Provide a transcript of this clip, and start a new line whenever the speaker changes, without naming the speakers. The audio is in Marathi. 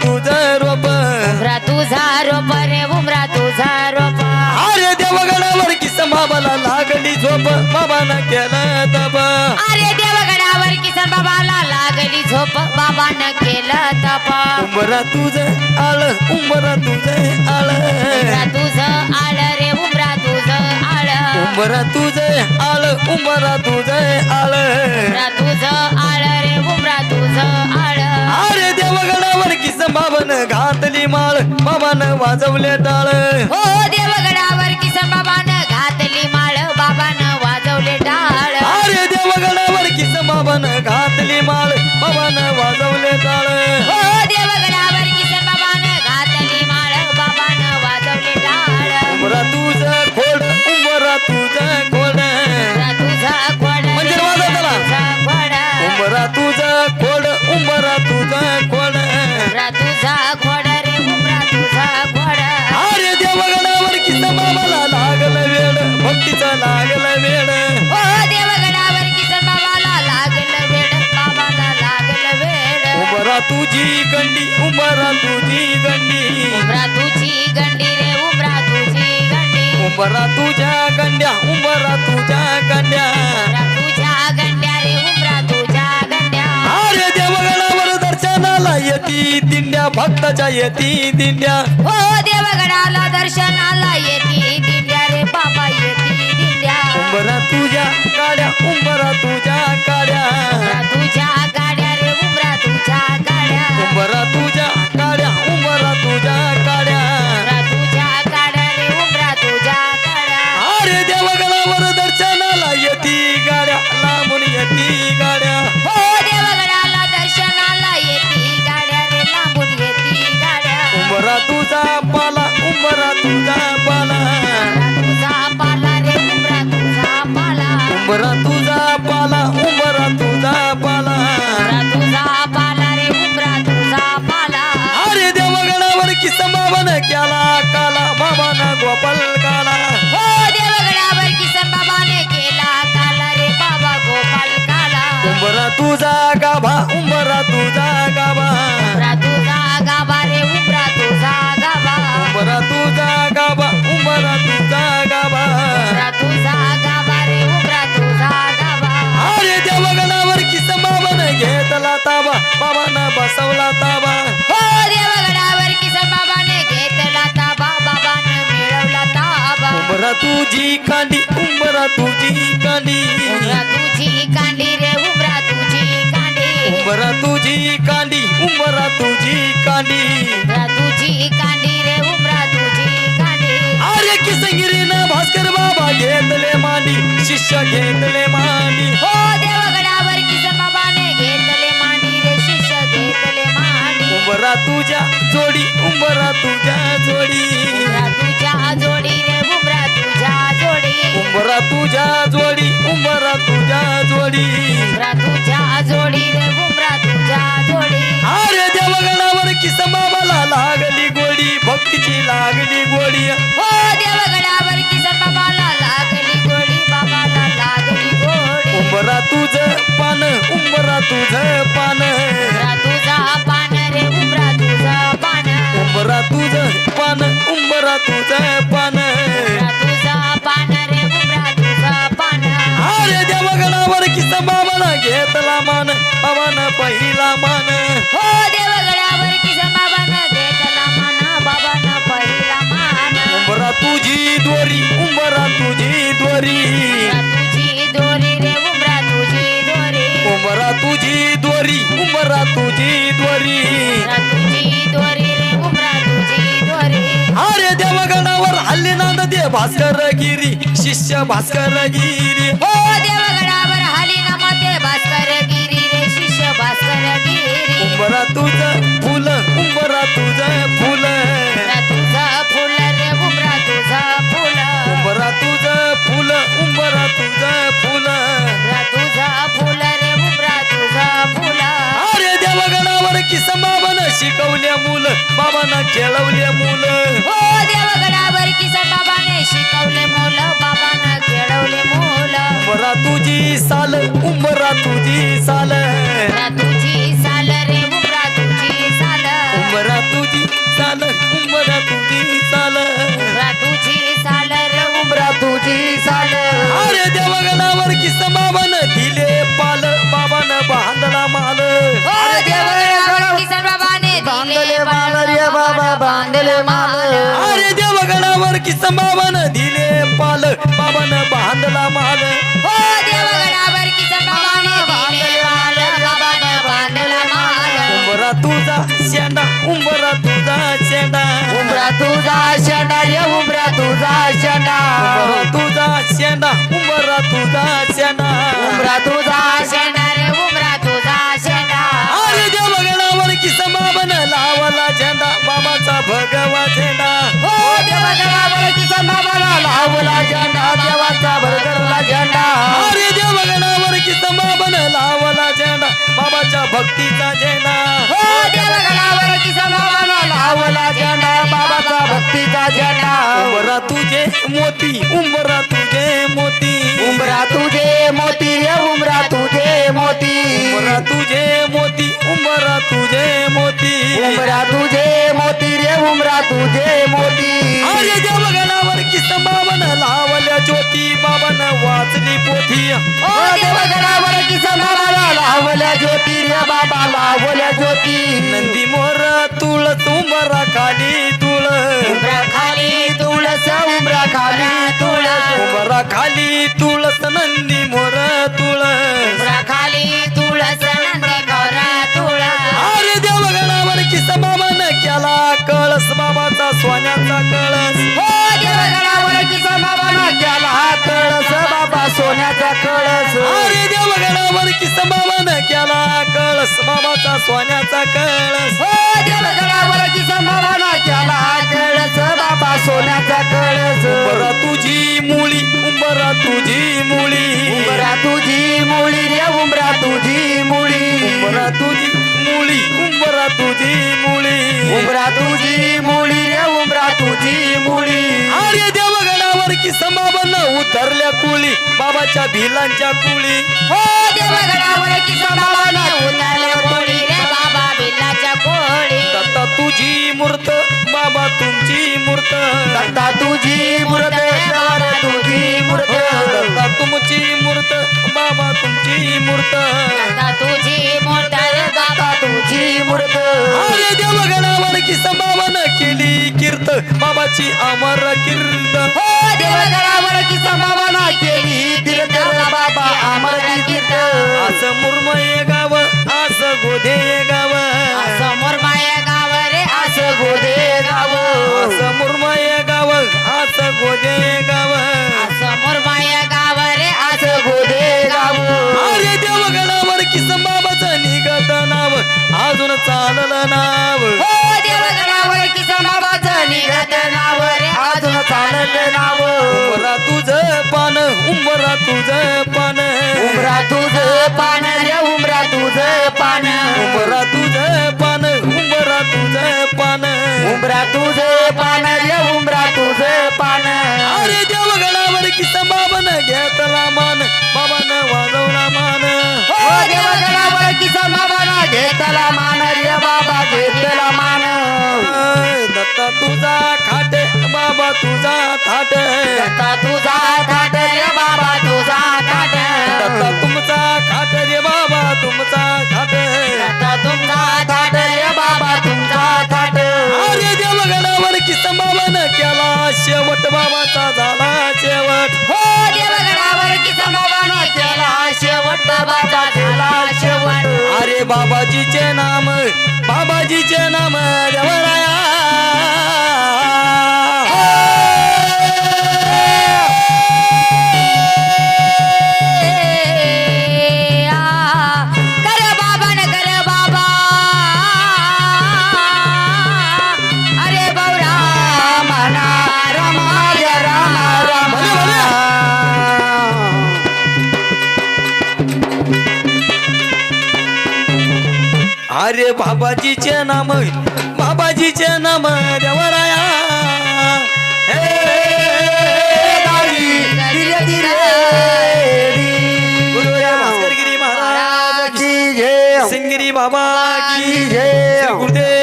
तुझं रोप
उमरा तुझा रोप रे उमरा तुझा रोप.
अरे देवगडावर किस बाबाला लागली झोप. बाबानं केलं तब
अरे देवगडावर किसन बाबाला लागली झोप. बाबानं केलं तप.
उंबरा तुझं आळ उंबरा तुझं आळ.
उमरा तुझं आळ रे उमरा तुझं आळ.
उंबरा तुझं आळ उंबरा तुझं आळ.
उमरा
बाबानं घातली माळ बाबानं वाजवले टाळ.
हो देवगडावर किसन बाबानं घातली माळ बाबानं वाजवले टाळ.
अरे देवगडावर किस बाबानं घातली माळ बाबानं वाजवले टाळ.
हो देवगडावर किसन बाबानं घातली माळ बाबानं वाजवले टाळ.
उंबरा तुझं खोड उंबरा तुझं खोड.
उमरा तुझं खोड रे,
मंदिर वाजव त्याला.
तुझं खोड.
तुझा खोड
रे उमरा तुझा खोड
अरे देवगडावर किस बाबाला लागलं वेड भक्तीचं लागलं वेड.
हो देवगडावर किसन बाबाला लागलं वेड बाबाला लागलं वेड.
उंबरा तुझी गंडी उंबरा तुझी गंडी.
उमरा तुझी गंडी रे उमरा तुझी गंडी.
उंबरा तुझ्या गंड्या उंबरा तुझ्या गंड्या.
उमरा तुझ्या गंड्या रे उमरा तुझ्या गंड्या.
अरे देवगडावर दर्शनाला येती दिंड्या भक्ताच्या येती दिंड्या.
हो देवगडाला दर्शनाला येती दिंड्या रे बाबा येती दिंड्या.
उंबरा तुझ्या काड्या उंबरा तुझ्या काड्या
तुझ्या गाड्या रे उमरा तुझ्या गाड्या.
उंबरा तुझ्या काड्या उंबरा तुझ्या काड्या
तुझ्या गाड्या रे उमरा तुझ्या गाड्या.
अरे देवगडावर दर्शनाला येती गाड्या लांबून येती गाड्या.
हो
तुझा पाला.
उमरा तुझा पाला रे उमरा तुझा पाला.
उंबरा तुझा पाला उंबरा तुझा पाला.
उमरा तुझा पाला रे उमरा तुझा पाला.
अरे देवगडावर किस बाबान केला काला बाबानं गोपाल काला.
हो देवगडावर किसन बाबाने केला काला रे बाबा गोपाल काला.
उंबरा तुझा गाभा उंबरा तुझा गाभा.
तुझी
कांडी उंबरा तुझी कांडी.
उमरा तुझी कांडी रे उमरा तुझी कांडी.
उंबरा तुझी कांडी उंबरा तुझी कांडी.
उमरा तुझी कांडी रे उमरा तुझी कांडी.
अरे किसगिरीनं भास्कर बाबा घेतले मांडी शिष्य घेतले मांडी.
हो देवगडावर किसन बाबाने घेतले मांडी रे शिष्य घेतले मांडी.
उंबरा तुझ्या जोडी उंबरा तुझ्या जोडी.
उमरा तुझ्या जोडी उमरा जोडी.
उंबरा तुझ्या जोडी उंबरा तुझ्या जोडी.
उमरा तुझ्या जोडी रे उमरा तुझ्या जोडी.
अरे देवगडावर किस बाबाला लागली गोडी भक्तीची लागली गोडी.
हो देवगडावर किसन बाबाला लागली गोडी बाबाला लागली गोडी.
उंबरा तुझं पान उंबरा तुझं
तुझी
दोरी उंबरा तुझी दोरी.
उमरा तुझी दोरी रे उमरा तुझी दोरी.
उंबरा तुझी दोरी उंबरा तुझी दोरी.
उमरा तुझी दोरी रे उमरा तुझी दोरी.
अरे देवगडावर हल्ली नांद दे भास्कर गिरी शिष्य भास्कर गिरी
हो देवगडावर हाली नमते भास्कर गिरी रे शिष्य भास्कर गिरी
उंबरा तुझं फुल उंबरा तुझं फुल. बाबानं शिकवले मुल बाबानं खेळवले मुल.
हो देवगडावर किसन बाबाने शिकवले मुल बाबानं खेळवले मुल.
उंबरा तुझी साल
उमरा तुझी साल. तुझी
की संभावन दिले पाल. बाबान बांधला माल.
हो देवगडावर किसन बाबाने दिले माल बाबानं बांधला माल.
उंबरा तुझा शेंडा उंबरा तुझा शेंडा.
उमरा तुझा शेंडा रे तुझा शेंडा.
तुझा शेंडा बाबाच्या भक्तीचा झेंडा
हो देवगडावर किसन बाबाला लावला झेंडा बाबाचा भक्तीचा झेंडा
उंबरा तुझे मोती उंबरा तुझे मोती.
उमरा तुझे मोती रे उमरा तुझे मोती.
उंबरा तुझे मोती उंबरा तुझे मोती.
उमरा
लावल्या ज्योती
रे बाबा लावल्या ज्योती.
नंदी मोर तुळस उंबरा खाली तुळ
खाली
सोन्याचा कळस.
हो बाबाला केला कळस. बाबा सोन्याचा कळस.
उंबरा तुझी मुळी उंबरा तुझी मुळी.
उमरा तुझी मुळी रे उमरा तुझी मुळी.
उंबरा तुझी मुळी उंबरा तुझी मुळी.
उमरा तुझी मुळी रे उमरा तुझी मुळी.
अरे देवगडावर की संभावन उतरल्या कुळी बाबाच्या भिलांच्या कुळी.
हो देवगडावर किसन बाबाने उतरले कोळी रे बाबा बिल्लाच्या कोळी.
दत्ता तुझी मूर्त बाबा तुमची मूर्त.
दत्ता तुझी मूर्त देवाला तुझी मूर्त.
दत्ता तुमची मूर्त बाबा तुमची मूर्त.
आता तुझी मूर्त रे बाबा
दत्ता तुझी मूर्त.
अरे देवगडावर की संभावन केली कीर्त बाबाची अमर कीर्त.
हो देवगडावर की संभावना केली तीर्थ बाबा अमर कीर्त.
असं मुरमय गाव असं गोधे गाव.
समोर माया गाव रे
असं गोदे गाव.
असं मुरमय गाव असं गोधे गाव. घेतला मान
रे बाबा घेतला मान.
दत्ता तुझा खाटे बाबा तुझा थाट.
दत्ता तुझा थाट रे बाबा
बाबाजीचे नाम बाबाजीचे नाम देवराया.
अरे
बाबाजीचे नाम बाबाजीचे नाम देवराया. हे महाराज.
की जय.
सिंगरी बाबा की
जय.
गुरुदेव.